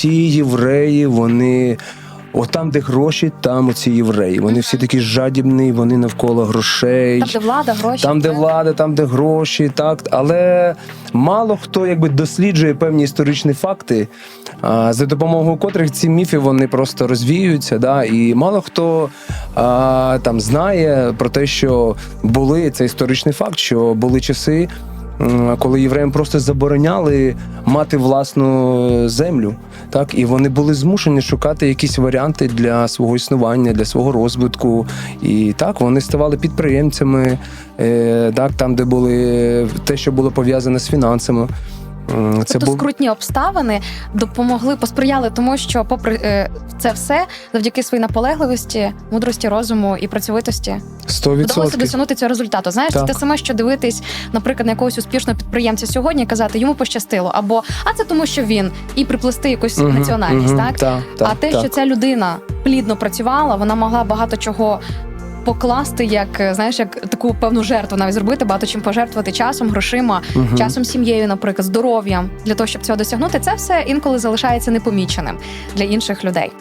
всі євреї, вони. От там, де гроші, там оці євреї. Вони всі такі жадібні, вони навколо грошей. Там, де влада, гроші. Там, де влада, там, де гроші, так. Але мало хто якби досліджує певні історичні факти, за допомогою котрих ці міфи вони просто розвіюються. Да? І мало хто а, там знає про те, що були це історичний факт, що були часи. Коли євреям просто забороняли мати власну землю, так і вони були змушені шукати якісь варіанти для свого існування, для свого розвитку. І так вони ставали підприємцями, е, так, там, де були те, що було пов'язане з фінансами. Це тобто був скрутні обставини допомогли, посприяли тому, що, попри е, це все, завдяки своїй наполегливості, мудрості розуму і працьовитості, 100%. вдалося досягнути цього результату. Знаєш, Так. це те саме, що дивитись, наприклад, на якогось успішного підприємця сьогодні і казати, йому пощастило, або а це тому, що він і приплести якусь Мгм, національність, мгм, так? так, так, а те, так. що ця людина плідно працювала, вона могла багато чого. Покласти як е, знаєш, як таку певну жертву навіть зробити, багато чим пожертвувати часом, грошима, Мгм. часом сім'єю, наприклад, здоров'ям для того, щоб цього досягнути, це все інколи залишається непоміченим для інших людей.